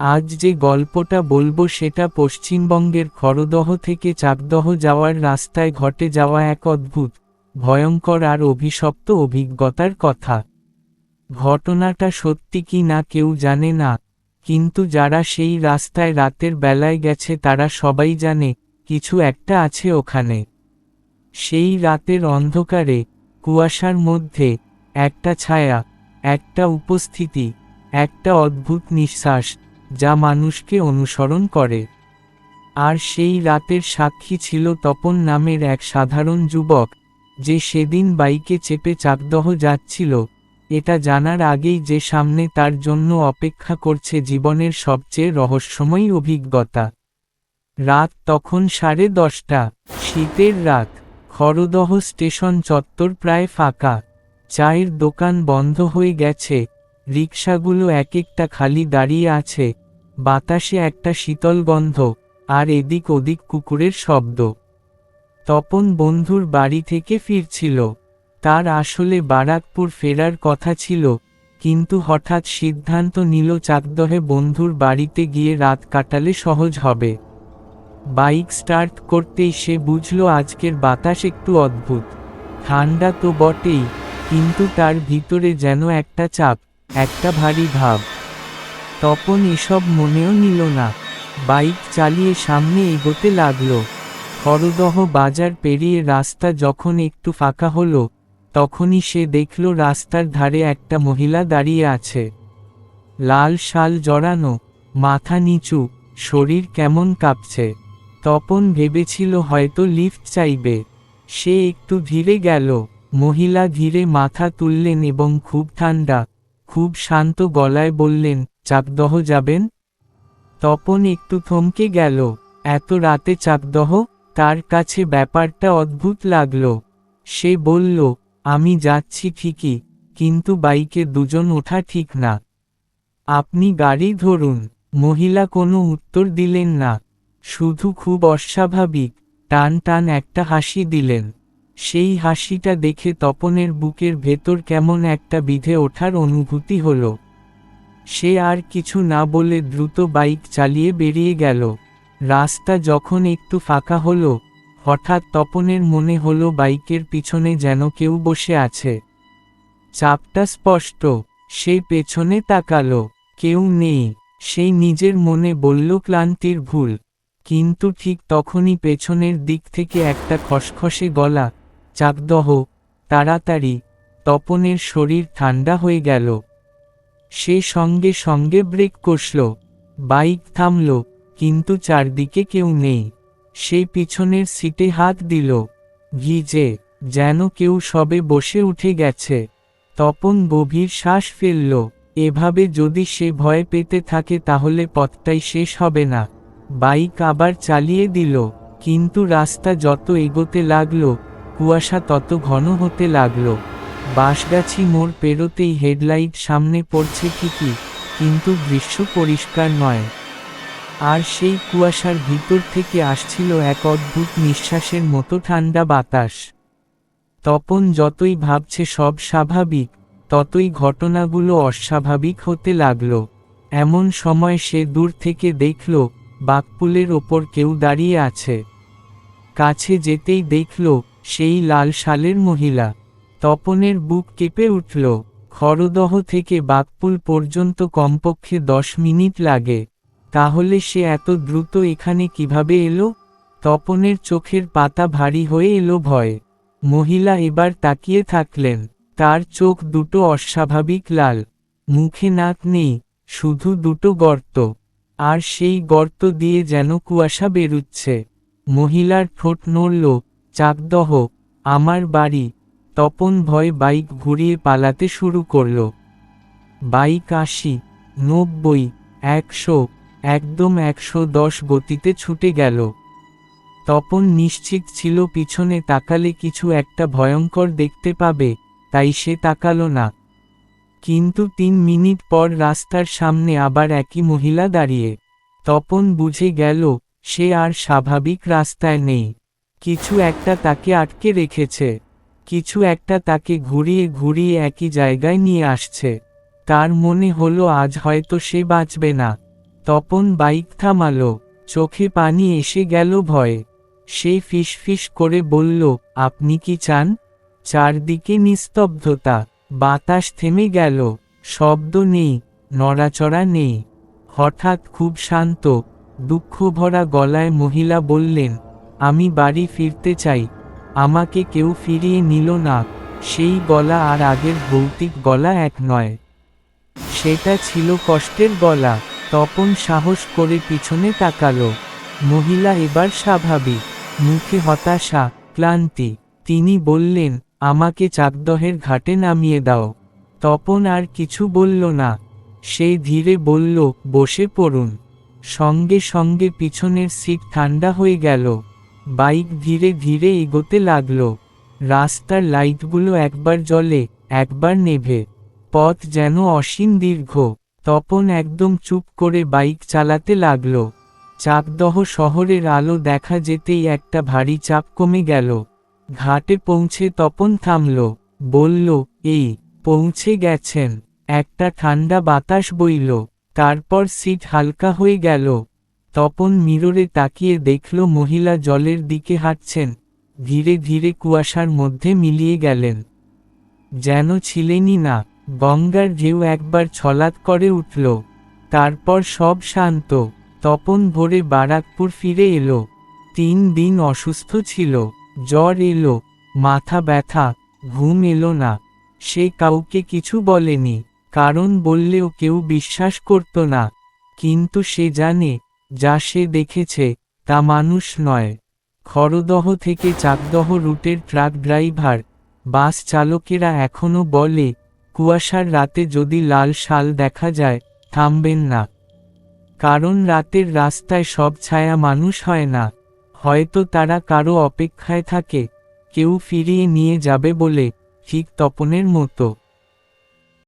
আজ যে গল্পটা বলব সেটা পশ্চিমবঙ্গের খরদহ থেকে চাকদহ যাওয়ার রাস্তায় ঘটে যাওয়া এক অদ্ভুত, ভয়ঙ্কর আর অভিশপ্ত অভিজ্ঞতার কথা। ঘটনাটা সত্যি কি না কেউ জানে না, কিন্তু যারা সেই রাস্তায় রাতের বেলায় গেছে তারা সবাই জানে, কিছু একটা আছে ওখানে। সেই রাতের অন্ধকারে, কুয়াশার মধ্যে, একটা ছায়া, একটা উপস্থিতি, একটা অদ্ভুত নিঃশ্বাস। যা মানুষকে অনুসরণ করে। আর সেই রাতের সাক্ষী ছিল তপন নামের এক সাধারণ যুবক, যে সেদিন বাইকে চেপে চাকদহ যাচ্ছিল। এটা জানার আগেই যে সামনে তার জন্য অপেক্ষা করছে জীবনের সবচেয়ে রহস্যময়ী অভিজ্ঞতা। রাত তখন সাড়ে দশটা, শীতের রাত, খরদহ স্টেশন চত্বর প্রায় ফাঁকা। চায়ের দোকান বন্ধ হয়ে গেছে। রিকশাগুলো এক একটা খালি দাঁড়িয়ে আছে। বাতাসে একটা শীতল গন্ধ, আর এদিক ওদিক কুকুরের শব্দ। তপন বন্ধুর বাড়ি থেকে ফিরছিল। তার আসলে বারাকপুর ফেরার কথা ছিল, কিন্তু হঠাৎ সিদ্ধান্ত নিল চাকদহে বন্ধুর বাড়িতে গিয়ে রাত কাটালে সহজ হবে। বাইক স্টার্ট করতেই সে বুঝল আজকের বাতাস একটু অদ্ভুত। ঠান্ডা তো বটেই, কিন্তু তার ভিতরে যেন একটা চাপ। একটা ভারী ভাব। তপন এসব মনেও নিল না। বাইক চালিয়ে সামনে এগোতে লাগল। খরদহ বাজার পেরিয়ে রাস্তা যখন একটু ফাঁকা হলো, তখনই সে দেখল রাস্তার ধারে একটা মহিলা দাঁড়িয়ে আছে। লাল শাল জড়ানো, মাথা নিচু, শরীর কেমন কাঁপছে। তপন ভেবেছিল হয়তো লিফট চাইবে। সে একটু ধীরে গেল। মহিলা ধীরে মাথা তুললেন এবং খুব ঠান্ডা খুব শান্ত গলায় বললেন চাপদহ যাবেন? তপন একটু থমকে গেল। এত রাতে চাপদহ তার কাছে ব্যাপারটা অদ্ভুত লাগল। সে বলল, আমি যাচ্ছি ঠিকই, কিন্তু বাইকে দুজন ওঠা ঠিক না। আপনি গাড়ি ধরুন। মহিলা কোনো উত্তর দিলেন না। শুধু খুব অস্বাভাবিক, টান টান একটা হাসি দিলেন। সেই হাসিটা দেখে তপনের বুকের ভেতর কেমন একটা বিধে ওঠার অনুভূতি হল। সে আর কিছু না বলে দ্রুত বাইক চালিয়ে বেরিয়ে গেল। রাস্তা যখন একটু ফাঁকা হল, হঠাৎ তপনের মনে হলো বাইকের পিছনে যেন কেউ বসে আছে। চাপটা স্পষ্ট, সে পেছনে তাকালো, কেউ নেই সেই নিজের মনে বলল ক্লান্তির ভুল। কিন্তু ঠিক তখনই পেছনের দিক থেকে একটা খসখসে গলা চাকদহ তাড়াতাড়ি, তপনের শরীর ঠান্ডা হয়ে গেল। সে সঙ্গে সঙ্গে ব্রেক কষল, বাইক থামল, কিন্তু চারদিকে কেউ নেই। সে পিছনের সিটে হাত দিল, ভিজে, যেন কেউ সবে বসে উঠে গেছে। তপন গভীর শ্বাস ফেলল, এভাবে যদি সে ভয় পেতে থাকে তাহলে পথটাই শেষ হবে না। বাইক আবার চালিয়ে দিল, কিন্তু রাস্তা যত এগোতে লাগল কুয়াশা তত ঘন হতে লাগল। বাঁশগাছি মোড় পেরোতেই হেডলাইট সামনে পড়ছে ঠিকই, কিন্তু দৃশ্য পরিষ্কার নয়। আর সেই কুয়াশার ভিতর থেকে আসছিল এক অদ্ভুত নিঃশ্বাসের মতো ঠান্ডা বাতাস। তপন যতই ভাবছে সব স্বাভাবিক, ততই ঘটনাগুলো অস্বাভাবিক হতে লাগল। এমন সময় সে দূর থেকে দেখল বাকপুলের ওপর কেউ দাঁড়িয়ে আছে। কাছে যেতেই দেখল সেই লাল শালের মহিলা। তপনের বুক কেঁপে উঠল। খরদহ থেকে বাকপুল পর্যন্ত কমপক্ষে দশ মিনিট লাগে। তাহলে সে এত দ্রুত এখানে কীভাবে এলো? তপনের চোখের পাতা ভারী হয়ে এলো ভয়। মহিলা এবার তাকিয়ে থাকলেন। তার চোখ দুটো অস্বাভাবিক লাল। মুখে নাক নেই, শুধু দুটো গর্ত। আর সেই গর্ত দিয়ে যেন কুয়াশা বেরুচ্ছে। মহিলার ঠোঁট নড়ল চাকদহ, আমার বাড়ি। তপন ভয় বাইক ঘুরিয়ে পালাতে শুরু করল। বাইক আশি, নব্বই, একশো, একদম একশো দশ গতিতে ছুটে গেল। তপন নিশ্চিত ছিল পিছনে তাকালে কিছু একটা ভয়ঙ্কর দেখতে পাবে, তাই সে তাকালো না। কিন্তু তিন মিনিট পর রাস্তার সামনে আবার একই মহিলা দাঁড়িয়ে। তপন বুঝে গেল, সে আর স্বাভাবিক রাস্তায় নেই। কিছু একটা তাকে আটকে রেখেছে। কিছু একটা তাকে ঘুরিয়ে ঘুরিয়ে একই জায়গায় নিয়ে আসছে। তার মনে হলো আজ হয়তো সে বাঁচবে না। তপন বাইক থামালো। চোখে পানি এসে গেল ভয়ে। সে ফিস করে বলল, আপনি কি চান? চারদিকে নিস্তব্ধতা। বাতাস থেমে গেল। শব্দ নেই, নড়াচড়া নেই। হঠাৎ খুব শান্ত, দুঃখভরা গলায় মহিলা বললেন আমি বাড়ি ফিরতে চাই। আমাকে কেউ ফিরিয়ে নিল না। সেই গলা আর আগের ভৌতিক গলা এক নয়। সেটা ছিল কষ্টের গলা। তপন সাহস করে পিছনে তাকালো। মহিলা এবার স্বাভাবিক। মুখে হতাশা, ক্লান্তি। তিনি বললেন, আমাকে চাকদহের ঘাটে নামিয়ে দাও। তপন আর কিছু বলল না। সে ধীরে বলল, বসে পড়ুন। সঙ্গে সঙ্গে পিছনের সিট ঠান্ডা হয়ে গেল। বাইক ধীরে ধীরে এগোতে লাগল। রাস্তার লাইটগুলো একবার জ্বলে, একবার নেভে। পথ যেন অসীম দীর্ঘ। তপন একদম চুপ করে বাইক চালাতে লাগল। চাপদহ শহরের আলো দেখা যেতেই একটা ভারী চাপ কমে গেল। ঘাটে পৌঁছে তপন থামল। বলল, এই, পৌঁছে গেছেন। একটা ঠান্ডা বাতাস বইল। তারপর সিট হালকা হয়ে গেল। তপন মিররে তাকিয়ে দেখল মহিলা জলের দিকে হাঁটছেন, ধীরে ধীরে কুয়াশার মধ্যে মিলিয়ে গেলেন। যেন ছিলেনই না, গঙ্গার ঢেউ একবার ছলাৎ করে উঠল, তারপর সব শান্ত। তপন ভোরে বারাকপুর ফিরে এলো, তিন দিন অসুস্থ ছিল, জ্বর এলো, মাথা ব্যথা, ঘুম এলো না। সে কাউকে কিছু বলেনি, কারণ বললেও কেউ বিশ্বাস করত না, কিন্তু সে জানে যা সে দেখেছে, তা মানুষ নয়। খড়দহ থেকে চাকদহ রুটের ট্রাক ড্রাইভার, বাস চালকেরা এখনও বলে, কুয়াশার রাতে যদি লাল শাল দেখা যায়, থামবেন না। কারণ রাতের রাস্তায় সব ছায়া মানুষ হয় না। হয়তো তারা কারও অপেক্ষায় থাকে, কেউ ফিরিয়ে নিয়ে যাবে বলে ঠিক তপনের মতো।